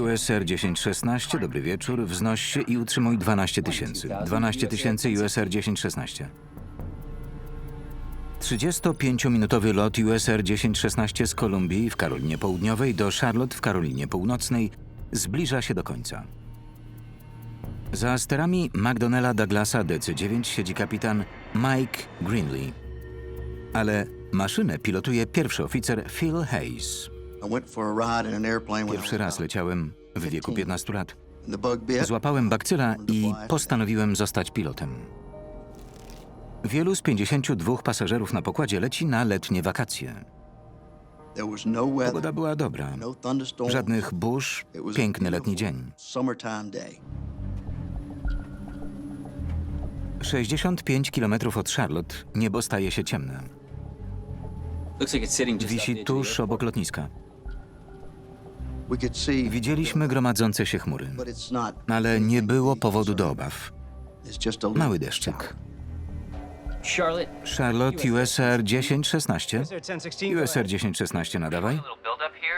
USR 1016, dobry wieczór, wznoś się i utrzymuj 12 tysięcy. 12 tysięcy USR 1016. 35-minutowy lot USR 1016 z Kolumbii w Karolinie Południowej do Charlotte w Karolinie Północnej zbliża się do końca. Za sterami McDonnella Douglasa DC-9 siedzi kapitan Mike Greenlee. Ale maszynę pilotuje pierwszy oficer Phil Hayes. I went for a ride in an airplane when I Pierwszy raz leciałem w wieku 15 lat. Złapałem bakcyla i postanowiłem zostać pilotem. Wielu z 52 pasażerów na pokładzie leci na letnie wakacje. No Pogoda była dobra. no thunderstorms. Żadnych burz, piękny letni dzień. Summertime day. 65 km od Charlotte niebo staje się ciemne. Wisi tuż obok lotniska. We could see, Widzieliśmy gromadzące się chmury, but it's not. ale nie było powodu do obaw. Mały deszczyk. Charlotte, USR 1016. USR 1016. USR 1016 nadawaj.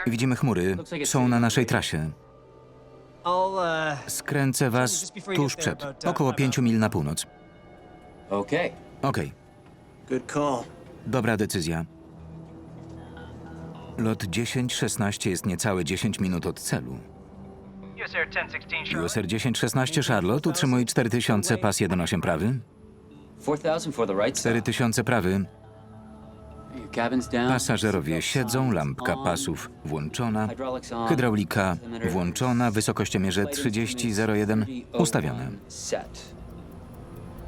Widzimy chmury, są na naszej trasie. Uh, Skręcę was tuż przed, około 5 mil na północ. Okej, dobra decyzja. Lot 1016 jest niecałe 10 minut od celu. USR 1016. USR 1016 Charlotte utrzymuj 4000 pas 1.8 prawy. 4,000 for the right side. 4000 prawy. Pasażerowie siedzą, lampka pasów włączona. Hydraulika włączona, wysokościomierze 3001 ustawione.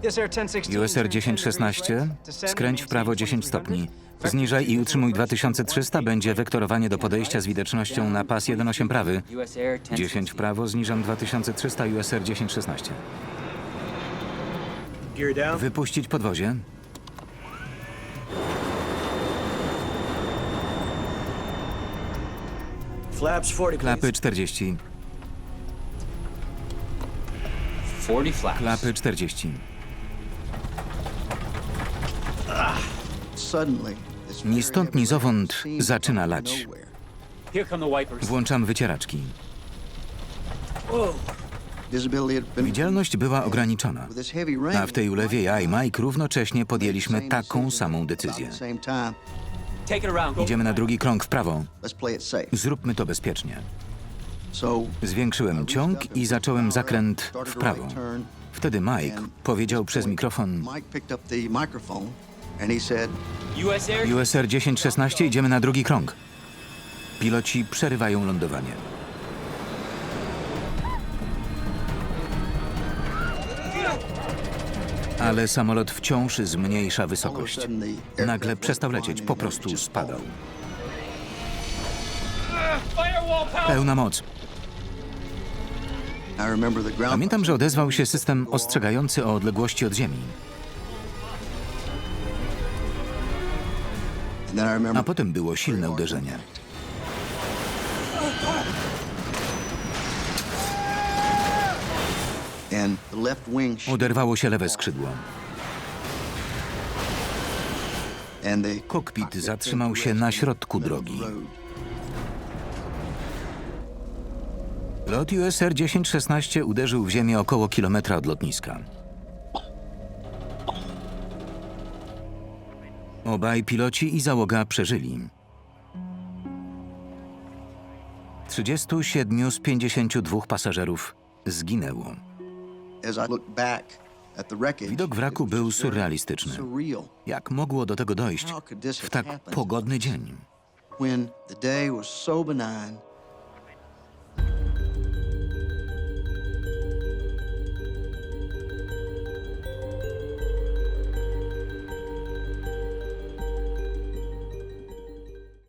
USR 1016. USR 1016, skręć w prawo 10 stopni. Zniżaj i utrzymuj 2300, będzie wektorowanie do podejścia z widocznością na pas 1.8 prawy. USR 10 w prawo, zniżam 2300 USR 1016. Gear down. Wypuścić podwozie. Flaps 40. Klapy 40. 40 flaps. Klapy 40. Ni stąd, ni zowąd zaczyna lać. Włączam wycieraczki. Widzialność była ograniczona. A w tej ulewie ja i Mike równocześnie podjęliśmy taką samą decyzję. Idziemy na drugi krąg w prawo. Zróbmy to bezpiecznie. Zwiększyłem ciąg i zacząłem zakręt w prawo. Wtedy Mike powiedział przez mikrofon And he said, USR. USR 1016 idziemy na drugi krąg. Piloci przerywają lądowanie. Ale samolot wciąż zmniejsza all of a wysokość. sudden the aircraft Nagle przestał lecieć, flying po it prostu just spadał. falling. Firewall power. Pełna moc. I remember the ground Pamiętam, że odezwał się system ostrzegający o odległości od Ziemi. A potem było silne uderzenie. Oderwało się lewe skrzydło. Kokpit zatrzymał się na środku drogi. Lot USR 1016 uderzył w ziemię około kilometra od lotniska. Obaj piloci i załoga przeżyli. 37 z 52 pasażerów zginęło. Widok wraku był surrealistyczny. surreal Jak mogło do tego dojść w tak pogodny dzień?